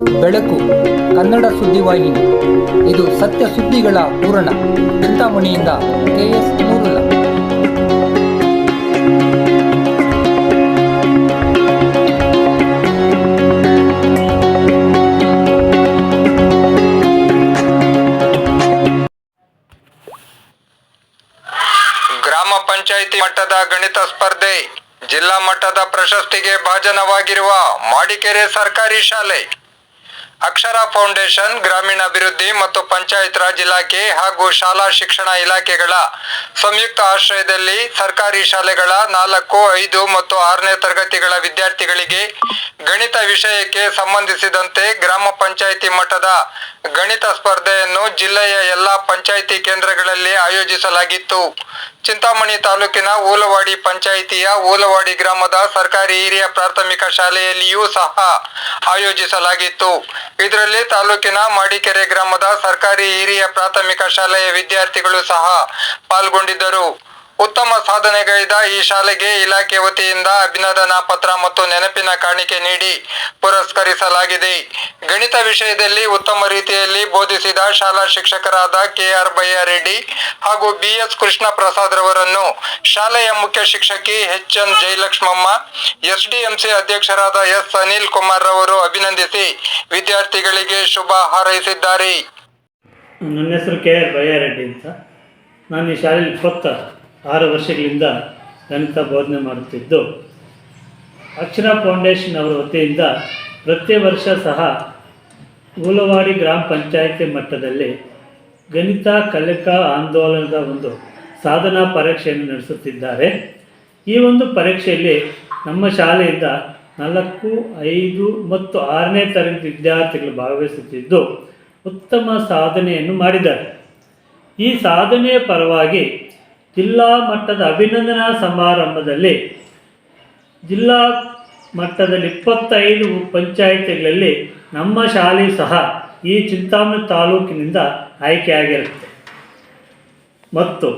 ಬೆಳಕು, ಕನ್ನಡ ಸುದ್ದಿವಾಹಿನಿ ಇದು ಸತ್ಯ ಸುದ್ದಿಗಳ ಪೂರಣ ಚಿಂತಾಮಣಿಯಿಂದ ಕೆಎಸ್ ನೂರುಲ್ಲ ಗ್ರಾಮ ಪಂಚಾಯಿತಿ ಮಟ್ಟದ ಗಣಿತ ಸ್ಪರ್ಧೆ. ಜಿಲ್ಲಾ ಮಟ್ಟದ ಪ್ರಶಸ್ತಿಗೆ ಭಾಜನವಾಗಿರುವ ಮಾಡಿಕೆರೆ ಸರ್ಕಾರಿ ಶಾಲೆ. ಅಕ್ಷರ ಫೌಂಡೇಶನ್, ಗ್ರಾಮೀಣಾಭಿವೃದ್ಧಿ ಮತ್ತು ಪಂಚಾಯತ್ ರಾಜ್ ಇಲಾಖೆ ಹಾಗೂ ಶಾಲಾ ಶಿಕ್ಷಣ ಇಲಾಖೆಗಳ ಸಂಯುಕ್ತ ಆಶ್ರಯದಲ್ಲಿ ಸರ್ಕಾರಿ ಶಾಲೆಗಳ ನಾಲ್ಕು, ಐದು ಮತ್ತು ಆರನೇ ತರಗತಿಗಳ ವಿದ್ಯಾರ್ಥಿಗಳಿಗೆ ಗಣಿತ ವಿಷಯಕ್ಕೆ ಸಂಬಂಧಿಸಿದಂತೆ ಗ್ರಾಮ ಪಂಚಾಯಿತಿ ಮಟ್ಟದ ಗಣಿತ ಸ್ಪರ್ಧೆಯನ್ನು ಜಿಲ್ಲೆಯ ಎಲ್ಲಾ ಪಂಚಾಯಿತಿ ಕೇಂದ್ರಗಳಲ್ಲಿ ಆಯೋಜಿಸಲಾಗಿತ್ತು. ಚಿಂತಾಮಣಿ ತಾಲೂಕಿನ ಊಲವಾಡಿ ಪಂಚಾಯಿತಿಯ ಊಲವಾಡಿ ಗ್ರಾಮದ ಸರ್ಕಾರಿ ಹಿರಿಯ ಪ್ರಾಥಮಿಕ ಶಾಲೆಯಲ್ಲಿಯೂ ಸಹ ಆಯೋಜಿಸಲಾಗಿತ್ತು. ಇದರಲ್ಲಿ ತಾಲೂಕಿನ ಮಾಡಿಕೆರೆ ಗ್ರಾಮದ ಸರ್ಕಾರಿ ಹಿರಿಯ ಪ್ರಾಥಮಿಕ ಶಾಲೆಯ ವಿದ್ಯಾರ್ಥಿಗಳು ಸಹ ಪಾಲ್ಗೊಂಡಿದ್ದರು. ಉತ್ತಮ ಸಾಧನೆಗೈದ ಈ ಶಾಲೆಗೆ ಇಲಾಖೆ ವತಿಯಿಂದ ಅಭಿನಂದನಾ ಪತ್ರ ಮತ್ತು ನೆನಪಿನ ಕಾಣಿಕೆ ನೀಡಿ ಪುರಸ್ಕರಿಸಲಾಗಿದೆ. ಗಣಿತ ವಿಷಯದಲ್ಲಿ ಉತ್ತಮ ರೀತಿಯಲ್ಲಿ ಬೋಧಿಸಿದ ಶಾಲಾ ಶಿಕ್ಷಕರಾದ ಕೆಆರ್ ಬಯ್ಯಾರೆಡ್ಡಿ ಹಾಗೂ ಬಿಎಸ್ ಕೃಷ್ಣ ಪ್ರಸಾದ್ ರವರನ್ನು ಶಾಲೆಯ ಮುಖ್ಯ ಶಿಕ್ಷಕಿ ಎಚ್ ಎನ್ ಜಯಲಕ್ಷ್ಮಮ್ಮ, ಎಸ್ಡಿಎಂಸಿ ಅಧ್ಯಕ್ಷರಾದ ಎಸ್. ಅನಿಲ್ ಕುಮಾರ್ ರವರು ಅಭಿನಂದಿಸಿ ವಿದ್ಯಾರ್ಥಿಗಳಿಗೆ ಶುಭ ಹಾರೈಸಿದ್ದಾರೆ. ನನ್ನ ಹೆಸರು ಕೆ ಆರ್ ಬಯ್ಯಾರೆಡ್ಡಿ ಅಂತ. ನಾನು ಈ ಶಾಲೆಯಲ್ಲಿ ಇಪ್ಪತ್ತ ಆರು ವರ್ಷಗಳಿಂದ ಗಣಿತ ಬೋಧನೆ ಮಾಡುತ್ತಿದ್ದು ಅಕ್ಷರ ಫೌಂಡೇಶನ್ ಅವರ ವತಿಯಿಂದ ಪ್ರತಿ ವರ್ಷ ಸಹ ಊಲವಾಡಿ ಗ್ರಾಮ ಪಂಚಾಯಿತಿ ಮಟ್ಟದಲ್ಲಿ ಗಣಿತ, ಕಲಿಕಾ ಆಂದೋಲನದ ಒಂದು ಸಾಧನಾ ಪರೀಕ್ಷೆಯನ್ನು ನಡೆಸುತ್ತಿದ್ದಾರೆ. ಈ ಒಂದು ಪರೀಕ್ಷೆಯಲ್ಲಿ ನಮ್ಮ ಶಾಲೆಯಿಂದ ನಾಲ್ಕು, ಐದು ಮತ್ತು ಆರನೇ ತರಗತಿ ವಿದ್ಯಾರ್ಥಿಗಳು ಭಾಗವಹಿಸುತ್ತಿದ್ದು, ಉತ್ತಮ ಸಾಧನೆಯನ್ನು ಮಾಡಿದ್ದಾರೆ. ಈ ಸಾಧನೆಯ ಪರವಾಗಿ ಜಿಲ್ಲಾ ಮಟ್ಟದ ಅಭಿನಂದನಾ ಸಮಾರಂಭದಲ್ಲಿ ಜಿಲ್ಲಾ ಮಟ್ಟದಲ್ಲಿ ಇಪ್ಪತ್ತೈದು ಪಂಚಾಯಿತಿಗಳಲ್ಲಿ ನಮ್ಮ ಶಾಲೆ ಸಹ ಈ ಚಿಂತಾಮಣಿ ತಾಲೂಕಿನಿಂದ ಆಯ್ಕೆಯಾಗಿರುತ್ತೆ. ಮತ್ತು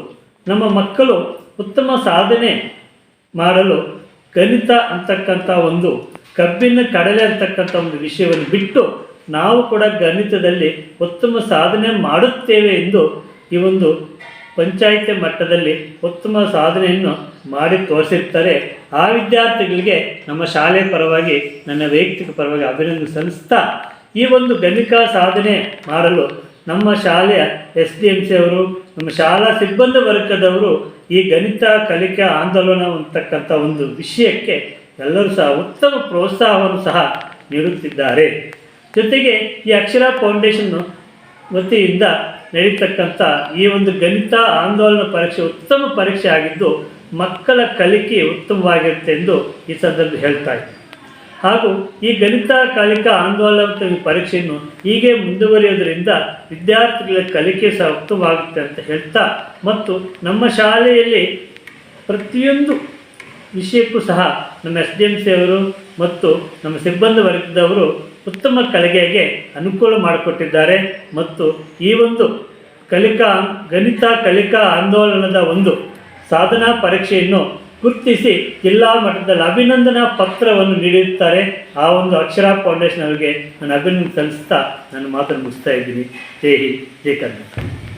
ನಮ್ಮ ಮಕ್ಕಳು ಉತ್ತಮ ಸಾಧನೆ ಮಾಡಲು ಗಣಿತ ಅಂತಕ್ಕಂಥ ಒಂದು, ಕಬ್ಬಿನ ಕಡಲೆ ಅಂತಕ್ಕಂಥ ಒಂದು ವಿಷಯವನ್ನು ಬಿಟ್ಟು ನಾವು ಕೂಡ ಗಣಿತದಲ್ಲಿ ಉತ್ತಮ ಸಾಧನೆ ಮಾಡುತ್ತೇವೆ ಎಂದು ಈ ಒಂದು ಪಂಚಾಯಿತಿ ಮಟ್ಟದಲ್ಲಿ ಉತ್ತಮ ಸಾಧನೆಯನ್ನು ಮಾಡಿ ತೋರಿಸಿರ್ತಾರೆ. ಆ ವಿದ್ಯಾರ್ಥಿಗಳಿಗೆ ನಮ್ಮ ಶಾಲೆ ಪರವಾಗಿ, ನನ್ನ ವೈಯಕ್ತಿಕ ಪರವಾಗಿ ಅಭಿನಂದನೆ ಸಲ್ಲಿಸ್ತಾ, ಈ ಒಂದು ಗಣಿತ ಸಾಧನೆ ಮಾಡಲು ನಮ್ಮ ಶಾಲೆಯ ಎಸ್ ಡಿ ಎಂ ಸಿ ಅವರು, ನಮ್ಮ ಶಾಲಾ ಸಿಬ್ಬಂದಿ ವರ್ಗದವರು ಈ ಗಣಿತ, ಕಲಿಕಾ, ಆಂದೋಲನ ಅಂತಕ್ಕಂಥ ಒಂದು ವಿಷಯಕ್ಕೆ ಎಲ್ಲರೂ ಸಹ ಉತ್ತಮ ಪ್ರೋತ್ಸಾಹವನ್ನು ಸಹ ನೀಡುತ್ತಿದ್ದಾರೆ. ಜೊತೆಗೆ ಈ ಅಕ್ಷರ ಫೌಂಡೇಶನ್ನು ವತಿಯಿಂದ ನಡೀತಕ್ಕಂಥ ಈ ಒಂದು ಗಣಿತ ಆಂದೋಲನ ಪರೀಕ್ಷೆ ಉತ್ತಮ ಪರೀಕ್ಷೆ ಆಗಿದ್ದು ಮಕ್ಕಳ ಕಲಿಕೆ ಉತ್ತಮವಾಗಿರುತ್ತೆ ಎಂದು ಈ ಸಂದರ್ಭ ಹೇಳ್ತಾ ಇದೆ ಹಾಗೂ ಈ ಗಣಿತ ಕಲಿಕಾ ಆಂದೋಲನ ಪರೀಕ್ಷೆಯನ್ನು ಹೀಗೆ ಮುಂದುವರಿಯೋದರಿಂದ ವಿದ್ಯಾರ್ಥಿಗಳ ಕಲಿಕೆ ಸಹ ಉತ್ತಮವಾಗುತ್ತೆ ಅಂತ ಹೇಳ್ತಾ ಮತ್ತು ನಮ್ಮ ಶಾಲೆಯಲ್ಲಿ ಪ್ರತಿಯೊಂದು ವಿಷಯಕ್ಕೂ ಸಹ ನಮ್ಮ ಎಸ್ ಡಿ ಎಂ ಸಿ ಅವರು ಮತ್ತು ನಮ್ಮ ಸಿಬ್ಬಂದಿ ವರ್ಗದವರು ಉತ್ತಮ ಕಲಿಕೆಗೆ ಅನುಕೂಲ ಮಾಡಿಕೊಟ್ಟಿದ್ದಾರೆ. ಮತ್ತು ಈ ಒಂದು ಕಲಿಕಾ, ಗಣಿತ ಕಲಿಕಾ ಆಂದೋಲನದ ಒಂದು ಸಾಧನಾ ಪರೀಕ್ಷೆಯನ್ನು ಗುರುತಿಸಿ ಜಿಲ್ಲಾ ಮಟ್ಟದಲ್ಲಿ ಅಭಿನಂದನಾ ಪತ್ರವನ್ನು ನೀಡಿರುತ್ತಾರೆ. ಆ ಒಂದು ಅಕ್ಷರ ಫೌಂಡೇಶನ್ ಅವರಿಗೆ ನಾನು ಅಭಿನಂದನೆ ಸಲ್ಲಿಸ್ತಾ ನಾನು ಮಾತನ್ನು ಮುಗಿಸ್ತಾ ಇದ್ದೀನಿ. ಜೈ ಹಿಂದ್, ಜೈ ಕರ್ನಾಟಕ.